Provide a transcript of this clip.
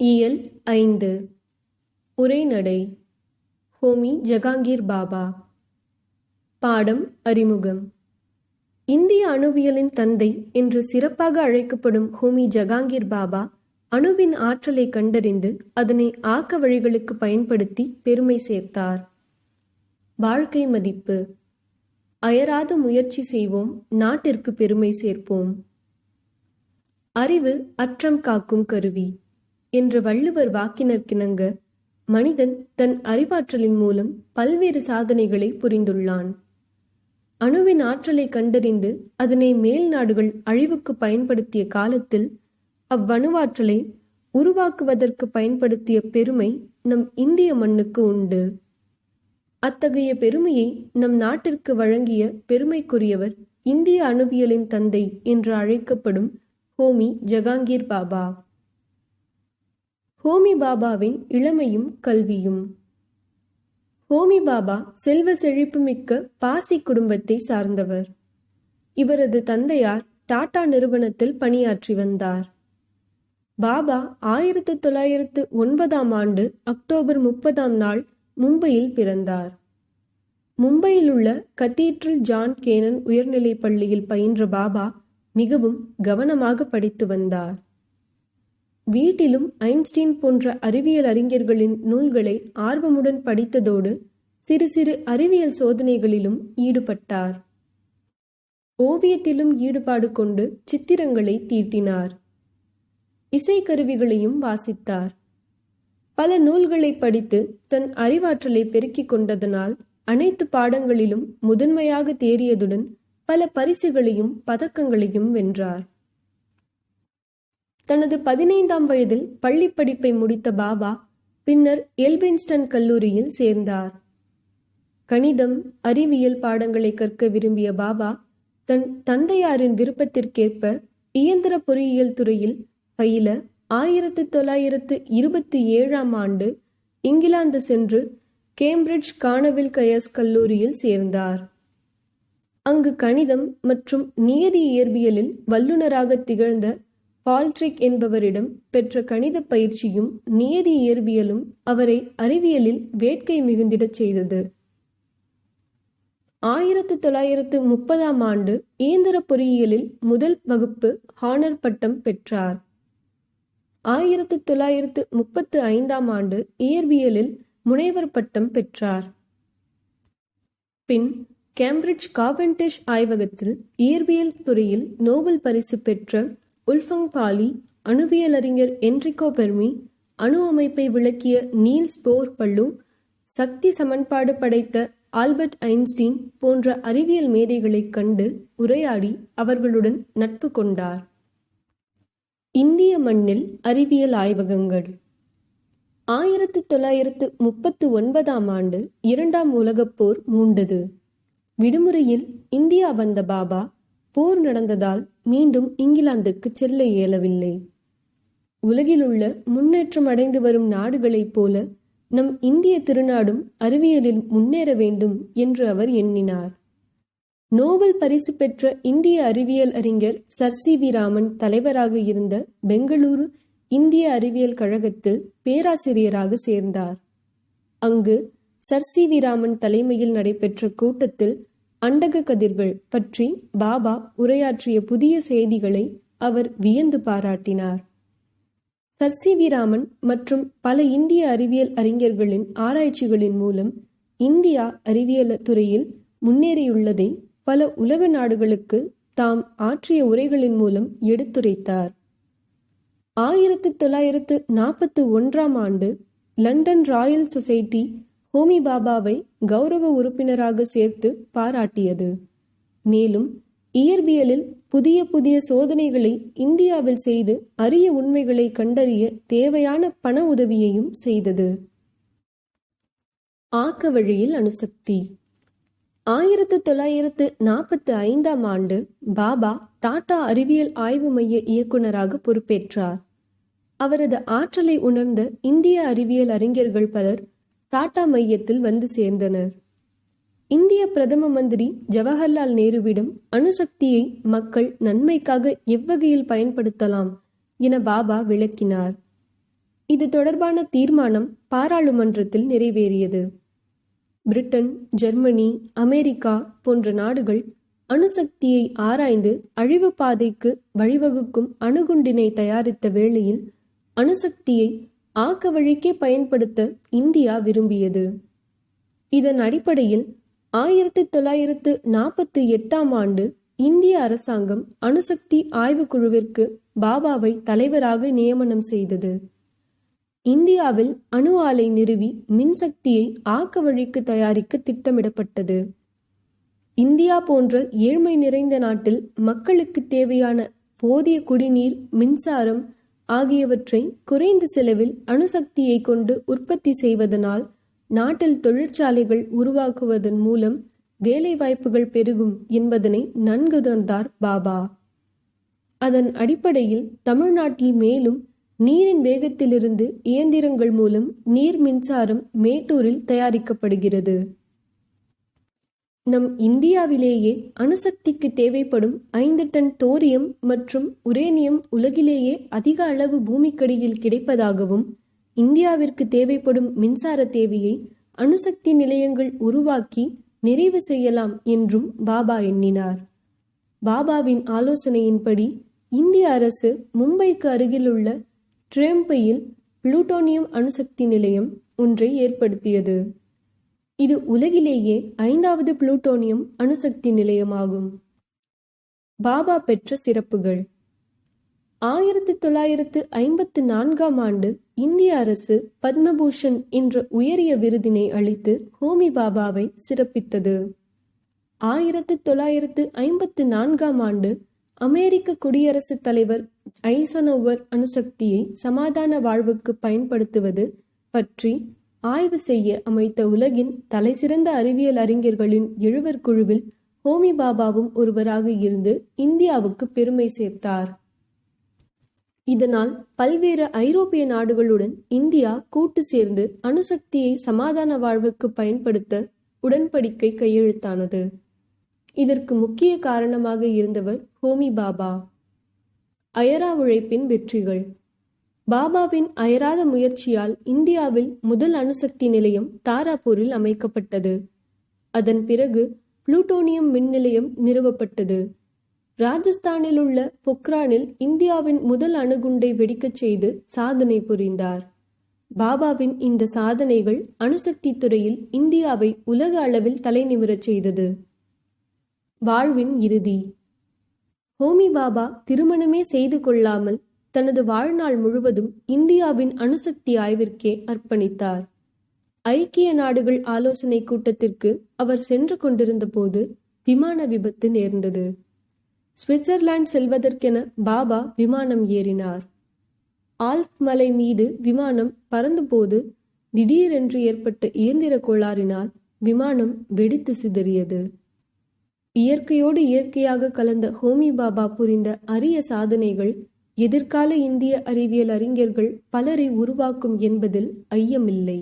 இயல் ஐந்து. உரைநடை ஹோமி ஜகாங்கீர் பாபா. பாடம் அறிமுகம். இந்திய அணுவியலின் தந்தை என்று சிறப்பாக அழைக்கப்படும் ஹோமி ஜகாங்கீர் பாபா அணுவின் ஆற்றலை கண்டறிந்து அதனை ஆக்க வழிகளுக்கு பயன்படுத்தி பெருமை சேர்த்தார். வாழ்க்கை மதிப்பு. அயராத முயற்சி செய்வோம் நாட்டிற்கு பெருமை சேர்ப்போம். அறிவு அற்றம் காக்கும் கருவி. என்ற வள்ளுவர் வாக்கினர்க்கிணங்க மனிதன் தன் அறிவாற்றலின் மூலம் பல்வேறு சாதனைகளை புரிந்துள்ளான். அணுவின் ஆற்றலை கண்டறிந்து அதனை மேல் நாடுகள் அழிவுக்கு பயன்படுத்திய காலத்தில் அவ்வணுவாற்றலை உருவாக்குவதற்கு பயன்படுத்திய பெருமை நம் இந்திய மண்ணுக்கு உண்டு. அத்தகைய பெருமையை நம் நாட்டிற்கு வழங்கிய பெருமைக்குரியவர் இந்திய அணுவியலின் தந்தை என்று அழைக்கப்படும் ஹோமி ஜகாங்கீர் பாபா. ஹோமி பாபாவின் இளமையும் கல்வியும். ஹோமி பாபா செல்வ செழிப்புமிக்க பாசி குடும்பத்தை சார்ந்தவர். இவரது தந்தையார் டாடா நிறுவனத்தில் பணியாற்றி வந்தார். பாபா ஆயிரத்து தொள்ளாயிரத்து ஒன்பதாம் ஆண்டு அக்டோபர் முப்பதாம் நாள் மும்பையில் பிறந்தார். மும்பையில் உள்ள கத்தீட்ரல் ஜான் கேனன் உயர்நிலைப் பள்ளியில் பயின்ற பாபா மிகவும் கவனமாக படித்து வந்தார். வீட்டிலும் ஐன்ஸ்டீன் போன்ற அறிவியல் அறிஞர்களின் நூல்களை ஆர்வமுடன் படித்ததோடு சிறு சிறு அறிவியல் சோதனைகளிலும் ஈடுபட்டார். ஓவியத்திலும் ஈடுபாடு கொண்டு சித்திரங்களை தீட்டினார். இசைக்கருவிகளையும் வாசித்தார். பல நூல்களை படித்து தன் அறிவாற்றலை பெருக்கிக் கொண்டதனால் அனைத்து பாடங்களிலும் முதன்மையாக தேறியதுடன் பல பரிசுகளையும் பதக்கங்களையும் வென்றார். தனது பதினைந்தாம் வயதில் பள்ளி படிப்பை முடித்த பாபா பின்னர் எல்பின்ஸ்டன் கல்லூரியில் சேர்ந்தார். கணிதம் அறிவியல் பாடங்களை கற்க விரும்பிய பாபா தன் தந்தையாரின் விருப்பத்திற்கேற்ப இயந்திர பொறியியல் துறையில் பயில ஆயிரத்து தொள்ளாயிரத்து இருபத்தி ஏழாம் ஆண்டு இங்கிலாந்து சென்று கேம்பிரிட்ஜ் கானவில் கயஸ் கல்லூரியில் சேர்ந்தார். அங்கு கணிதம் மற்றும் நியதி இயற்பியலில் வல்லுநராக திகழ்ந்த பால்ட்ரிக் என்பவரிடம் பெற்ற கணித பயிற்சியும் நியதி இயற்பியலும் அவரை அறிவியலில் வேட்கை மிகுந்திடச் செய்தது. ஆயிரத்து தொள்ளாயிரத்து முப்பதாம் ஆண்டு இயந்திர பொறியியலில் முதல் வகுப்பு ஹானர் பட்டம் பெற்றார். ஆயிரத்து தொள்ளாயிரத்து முப்பத்து ஐந்தாம் ஆண்டு இயற்பியலில் முனைவர் பட்டம் பெற்றார். பின் கேம்பிரிட்ஜ் காவென்டிஷ் ஆய்வகத்தில் இயற்பியல் துறையில் நோபல் பரிசு பெற்ற உல்ஃபங் பாலி அணுவியலறிஞர் என்ரிகோ பெர்மி அணு அமைப்பை விளக்கிய நீல்ஸ் போர் பள்ளு சக்தி சமன்பாடு படைத்த ஆல்பர்ட் ஐன்ஸ்டீன் போன்ற அறிவியல் மேதைகளைக் கண்டு உரையாடி அவர்களுடன் நட்பு கொண்டார். இந்திய மண்ணில் அறிவியல் ஆய்வகங்கள். ஆயிரத்து தொள்ளாயிரத்து முப்பத்து ஒன்பதாம் ஆண்டு இரண்டாம் உலகப் போர் மூண்டது. விடுமுறையில் இந்தியா வந்த பாபா போர் நடந்ததால் மீண்டும் இங்கிலாந்துக்கு செல்ல இயலவில்லை. உலகிலுள்ள முன்னேற்றம் அடைந்து வரும் நாடுகளைப் போல நம் இந்திய திருநாடும் அறிவியலில் முன்னேற வேண்டும் என்று அவர் எண்ணினார். நோபல் பரிசு பெற்ற இந்திய அறிவியல் அறிஞர் சர் சி வி ராமன் தலைவராக இருந்த பெங்களூரு இந்திய அறிவியல் கழகத்தில் பேராசிரியராக சேர்ந்தார். அங்கு சர் சி வி ராமன் தலைமையில் நடைபெற்ற கூட்டத்தில் அண்டக கதிர்கள் பற்றி பாபா உரையாற்றிய புதிய செய்திகளை அவர் வியந்து பாராட்டினார். சர் சி வி ராமன் மற்றும் பல இந்திய அறிவியல் அறிஞர்களின் ஆராய்ச்சிகளின் மூலம் இந்தியா அறிவியல் துறையில் முன்னேறியுள்ளதை பல உலக நாடுகளுக்கு தாம் ஆற்றிய உரைகளின் மூலம் எடுத்துரைத்தார். ஆயிரத்து தொள்ளாயிரத்து நாற்பத்து ஒன்றாம் ஆண்டு லண்டன் ராயல் சொசைட்டி ஹோமி பாபாவை கௌரவ உறுப்பினராக சேர்த்து பாராட்டியது. மேலும் இயற்பியலில் புதிய புதிய சோதனைகளை இந்தியாவில் செய்து அரிய உண்மைகளை கண்டறிய தேவையான பண உதவியையும் செய்தது. ஆக்க வழியில் அணுசக்தி. ஆயிரத்து தொள்ளாயிரத்து நாற்பத்தி ஐந்தாம் ஆண்டு பாபா டாடா அறிவியல் ஆய்வு மைய இயக்குநராக பொறுப்பேற்றார். அவரது ஆற்றலை உணர்ந்த இந்திய அறிவியல் அறிஞர்கள் பலர் டாடா மையத்தில் வந்து சேர்ந்தனர். இந்திய பிரதம மந்திரி ஜவஹர்லால் நேருவிடம் அணுசக்தியை மக்கள் நன்மைக்காக எவ்வகையில் பயன்படுத்தலாம் என பாபா விளக்கினார். இது தொடர்பான தீர்மானம் பாராளுமன்றத்தில் நிறைவேறியது. பிரிட்டன் ஜெர்மனி அமெரிக்கா போன்ற நாடுகள் அணுசக்தியை ஆராய்ந்து அழிவு பாதைக்கு வழிவகுக்கும் அணுகுண்டினை தயாரித்த வேளையில் அணுசக்தியை ஆக்க வழிக்கே பயன்படுத்த இந்தியா விரும்பியது. இதன் அடிப்படையில் ஆயிரத்தி தொள்ளாயிரத்து நாற்பத்தி எட்டாம் ஆண்டு இந்திய அரசாங்கம் அணுசக்தி ஆய்வுக்குழுவிற்கு பாபாவை தலைவராக நியமனம் செய்தது. இந்தியாவில் அணு ஆலை நிறுவி மின்சக்தியை ஆக்க வழிக்கு தயாரிக்க திட்டமிடப்பட்டது. இந்தியா போன்ற ஏழ்மை நிறைந்த நாட்டில் மக்களுக்கு தேவையான போதிய குடிநீர் மின்சாரம் ஆகியவற்றை குறைந்த செலவில் அணுசக்தியை கொண்டு உற்பத்தி செய்வதனால் நாட்டில் தொழிற்சாலைகள் உருவாக்குவதன் மூலம் வேலைவாய்ப்புகள் பெருகும் என்பதனை நன்குணர்ந்தார் பாபா. அதன் அடிப்படையில் தமிழ்நாட்டில் மேலும் நீரின் வேகத்திலிருந்து இயந்திரங்கள் மூலம் நீர் மின்சாரம் மேட்டூரில் தயாரிக்கப்படுகிறது. நம் இந்தியாவிலேயே அணுசக்திக்கு தேவைப்படும் ஐந்து டன் தோரியம் மற்றும் உரேனியம் உலகிலேயே அதிக அளவு பூமிக்கடியில் கிடைப்பதாகவும் இந்தியாவிற்கு தேவைப்படும் மின்சார தேவையை அணுசக்தி நிலையங்கள் உருவாக்கி நிறைவு செய்யலாம் என்றும் பாபா எண்ணினார். பாபாவின் ஆலோசனையின்படி இந்திய அரசு மும்பைக்கு அருகிலுள்ள ட்ரேம்பையில் புளூட்டோனியம் அணுசக்தி நிலையம் ஒன்றை ஏற்படுத்தியது. இது உலகிலேயே ஐந்தாவது புளூட்டோனியம் அணுசக்தி நிலையமாகும். பாபா பெற்ற சிறப்புகள். ஆயிரத்தி தொள்ளாயிரத்து ஐம்பத்து நான்காம் ஆண்டு இந்திய அரசு பத்மபூஷன் என்ற உயரிய விருதினை அளித்து ஹோமி பாபாவை சிறப்பித்தது. ஆயிரத்து தொள்ளாயிரத்து ஐம்பத்து நான்காம் ஆண்டு அமெரிக்க குடியரசுத் தலைவர் ஐசனோவர் அணுசக்தியை சமாதான வாழ்வுக்கு பயன்படுத்துவது பற்றி ஆய்வு செய்ய அமைத்த உலகின் தலைசிறந்த அறிவியல் அறிஞர்களின் எழுவர் குழுவில் ஹோமி பாபாவும் ஒருவராக இருந்து இந்தியாவுக்கு பெருமை சேர்த்தார். இதனால் பல்வேறு ஐரோப்பிய நாடுகளுடன் இந்தியா கூட்டு சேர்ந்து அணுசக்தியை சமாதான வாழ்வுக்கு பயன்படுத்த உடன்படிக்கை கையெழுத்தானது. இதற்கு முக்கிய காரணமாக இருந்தவர் ஹோமி பாபா. அயரா உழைப்பின் வெற்றிகள். பாபாவின் அயராத முயற்சியால் இந்தியாவில் முதல் அணுசக்தி நிலையம் தாராபூரில் அமைக்கப்பட்டது. அதன் பிறகு புளூட்டோனியம் மின் நிலையம் நிறுவப்பட்டது. ராஜஸ்தானில் உள்ள பொக்ரானில் இந்தியாவின் முதல் அணுகுண்டை வெடிக்கச் செய்து சாதனை புரிந்தார். பாபாவின் இந்த சாதனைகள் அணுசக்தி துறையில் இந்தியாவை உலக அளவில் தலைநிமிரச் செய்தது. வாழ்வின் இறுதி. ஹோமி பாபா திருமணமே செய்து கொள்ளாமல் தனது வாழ்நாள் முழுவதும் இந்தியாவின் அணுசக்தி ஆய்விற்கே அர்ப்பணித்தார். ஐக்கிய நாடுகள் ஆலோசனை கூட்டத்திற்கு அவர் சென்று கொண்டிருந்த போது விமான விபத்து நேர்ந்தது. சுவிட்சர்லாந்து செல்வதற்கென பாபா விமானம் ஏறினார். ஆல்ப் மலை மீது விமானம் பறந்தபோது திடீரென்று ஏற்பட்ட இயந்திர கோளாறினால் விமானம் வெடித்து சிதறியது. இயற்கையோடு இயற்கையாக கலந்த ஹோமி பாபா புரிந்த அரிய சாதனைகள் எதிர்கால இந்திய அறிவியல் அறிஞர்கள் பலரை உருவாக்கும் என்பதில் ஐயமில்லை.